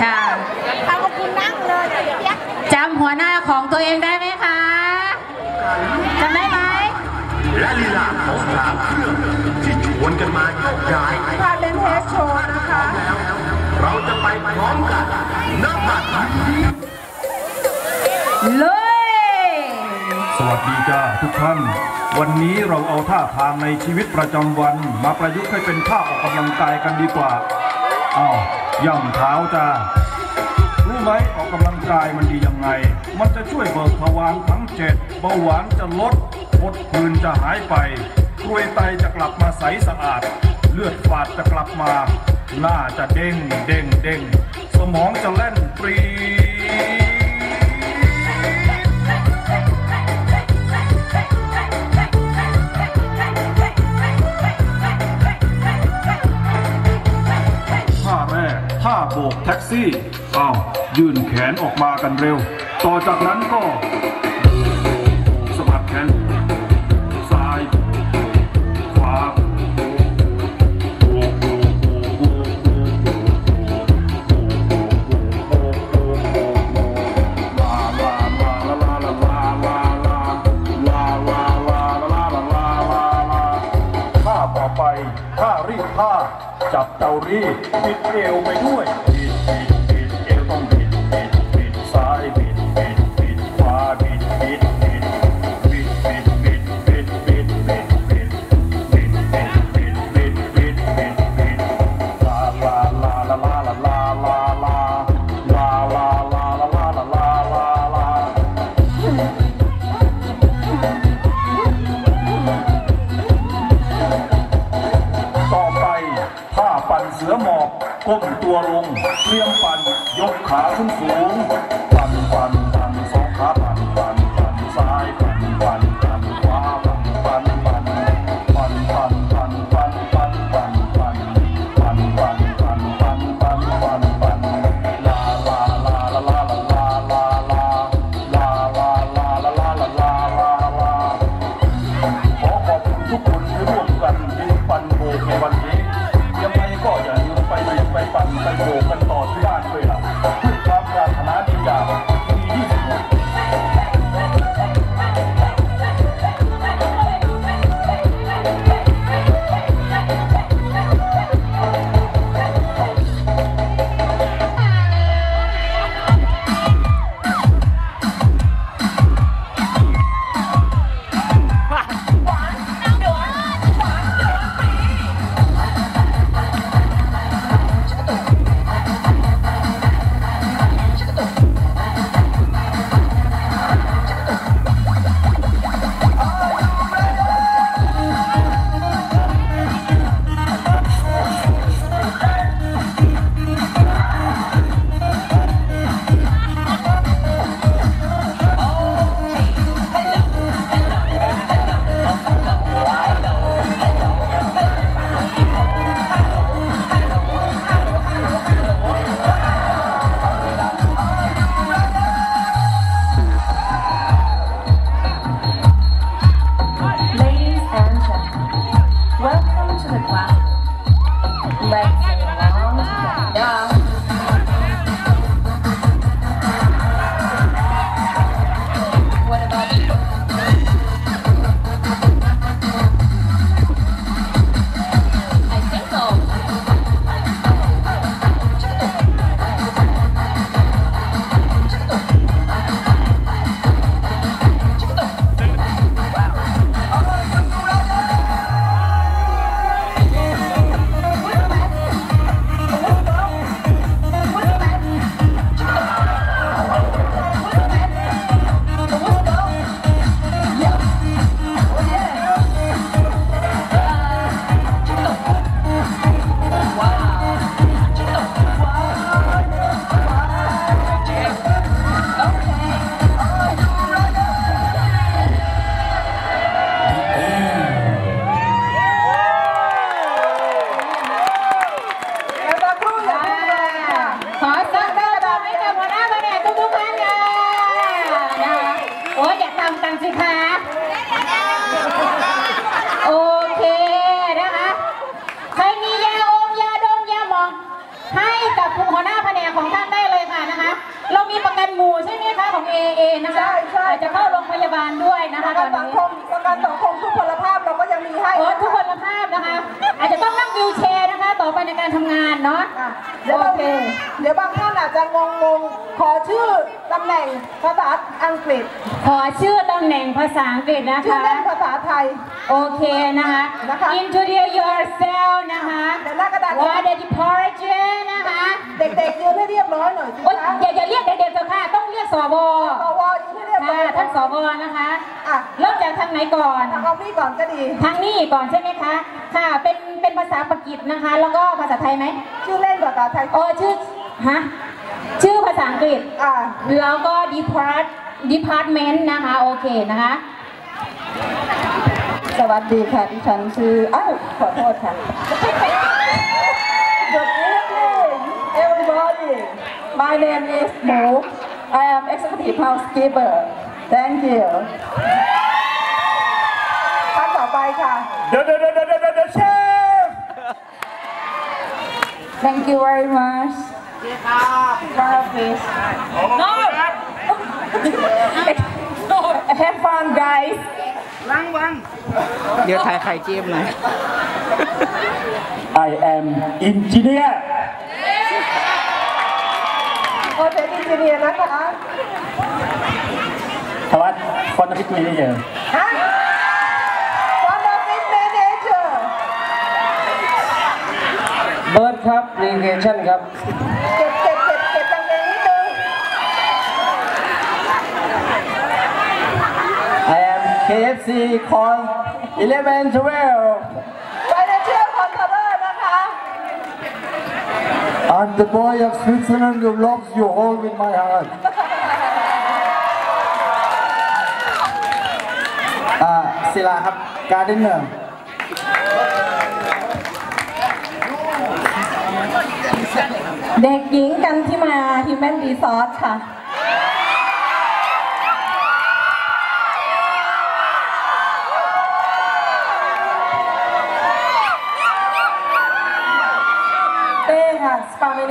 ค่ะเอาขอบคุณนั่งเลยเดี๋ยวเปียกจำหัวหน้าของตัวเองได้ไหมคะจำได้ไหมและลีลาของสามเครื่องที่ชวนกันมาโยกย้ายพาเดนเฮดโชว์นะคะ เราจะไปพร้อมกันณบัดนี้เลยส วัสดีจ้าทุกท่าน วันนี้เราเอาท่าทางในชีวิตประจำวัน มาประยุกต์ให้เป็นท่าออกกำลังกายกันดีกว่าอ้าวย่ำเท้าจ้ารู้ไหมออกกำลังกายมันดียังไง มันจะช่วยเบิกทวารทั้งเจ็ดเบาหวานจะลดพดพื้นจะหายไปกรวยไตจะกลับมาใสสะอาด เลือดฝาดจะกลับมา หน้าจะเด้งเด้งเด้งสมองจะแล่นปรี แท็กซี่อ้าวยื่นแขนออกมากันเร็ว ต่อจากนั้นก็สะบัดแขนซ้ายขวาท่าต่อไปท่ารีบข้าจับเตารีดปิดเอวไปด้วย ต่อไปผ้าปั่นเสือหมอบก้มตัวลง เตรียมปั่นยกขาขึ้นสูงปั่นปั่นปั่นสองขาปั่นปั่นปั่นซ้ายปั่นปั่นปั่นขวาปั่นปั่นปั่นปั่นปั่นปั่นปั่นปั่นปั่นปั่นปั่นปั่นปั่นปั่นปั่นปั่นปั่นลาลาลาลาลาลาลาลาลาลาลาลาลาลาลาลาลาขอขอบคุณทุกคนที่ร่วมกันยืนปั่นโบกในวัน โอเคนะคะ ใครมียาอมยาดมยาหมอง ให้กับผู้หัวหน้าแผนของท่านได้เลยค่ะนะคะ เรามีประกันหมู่ใช่ไหมคะของ AA นะคะอาจจะเข้าโรงพยาบาลด้วยนะคะตอนนี้ประกันสังคมทุกพลภาพเราก็ยังมีให้โอ้ทุกพลภาพนะคะ อาจจะต้องนั่งวิวแชร์นะคะ ต่อไปในการทำงานเนาะโอเค เดี๋ยวบางท่านอาจจะงงงขอชื่อ ตำแหน่งภาษาอังกฤษ ขอชื่อตำแหน่งภาษาอังกฤษนะชื่อคะเล่นภาษาไทย โอเคนะคะ นะคะ introduce yourself นะคะเดี๋ยวหน้ากระดาษ what the departure นะคะ เด็กๆยืนให้เรียบร้อยหน่อยสิโอ๊ยคะอย่าอย่าเรียกเด็กๆเถอะค่ะ ต้องเรียกสวสวยืนให้เรียบร้อค่ะยท่านสวนะคะ อะเริ่มจากทางไหนก่อน ทางเอานี่ก่อนก็ดี ทางนี้ก่อนใช่ไหมคะ ค่ะ เป็นเป็นภาษาปากีสนะคะ แล้วก็ภาษาไทยไหม ชื่อเล่นภาษาไทย โอ้ชื่อฮะ ชื่อภาษาอังกฤษอะแล้วก็ depart department นะคะ โอเคนะคะ สวัสดีค่ะดิฉันชื่ออ้าวขอโทษค่ะ Good evening everybody my name is Mo I am executive housekeeper thank you ท่านต่อไปค่ะ เดี๋ยวเดี๋ยวเดี๋ยวเดี๋ยวเดี๋ยวเชฟ Thank you very much. Please. no Have fun, guys. เดี๋ยวถ่ายไข่เจียมหน่อย I am engineer โอเทนอินจิเนียร์นะคะทวัฒน์คนอาทิตย์มีไม่เจอฮะ One of it manager เบิร์ดครับรีเกชั่นครับเก็บเก็บเก็บเก็บกางเกงนิดนึง I am KFC call 11 12 Financial controller นะคะ I'm the boy of Switzerland who loves you all with my heart. อ่าศิลาครับการ์เดนเนอร์ เด็กหญิงกันที่มา Human Resource ค่ะ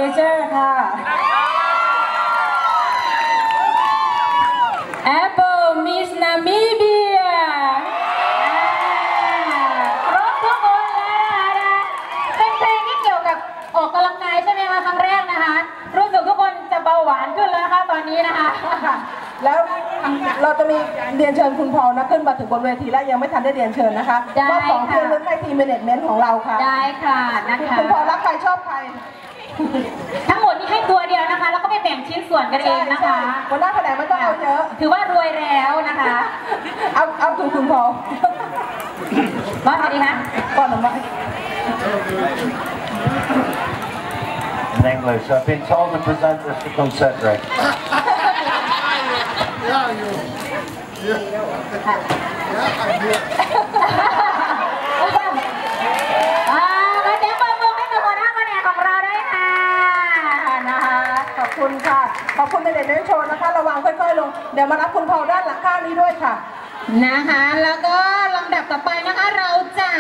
Spa Manager ค่ะ Apple Miss Namibia ครบทุกคนแล้วนะเป็นเพลงที่เกี่ยวกับออกกำลังกายใช่ไหมคะครั้งแรกนะคะ รู้สึกทุกคนจะเบาหวานขึ้นแล้วนะคะตอนนี้นะคะ แล้วเราจะมีเรียนเชิญคุณพอลนะขึ้นมาถึงบนเวทีแล้วยังไม่ทันได้เรียนเชิญนะคะได้มอบของค่ะคืนเพื่อให้ทีมเมเนจเมนต์ของเราค่ะได้ค่ะนะคะ คุณพอลรักใครชอบใคร ทั้งหมดนี่ให้ตัวเดียวนะคะ แล้วก็ไม่แบ่งชิ้นส่วนกันเองนะคะ หัวหน้าแผนกไม่ต้องเอาเยอะ ถือว่ารวยแล้วนะคะเอาเอาถึงคุณพอลว่าไงดีคะก่อนหรือไม่ In English, I've been told to present this to Concentric. อ่าแล้วเดี๋ยวปรบมือให้กับหัวหน้าแผนกของเราด้วยค่ะนะคะ ขอบคุณค่ะ ข อบคุณในเด็กเล่นโชว์นะคะ ระวังค่อยๆลง เดี๋ยวมารับคุณพอด้านหลังข้างนี้ด้วยค่ะ นะคะ แล้วก็ลำดับต่อไปนะคะ เราจะ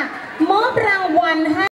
มอบรางวัลให้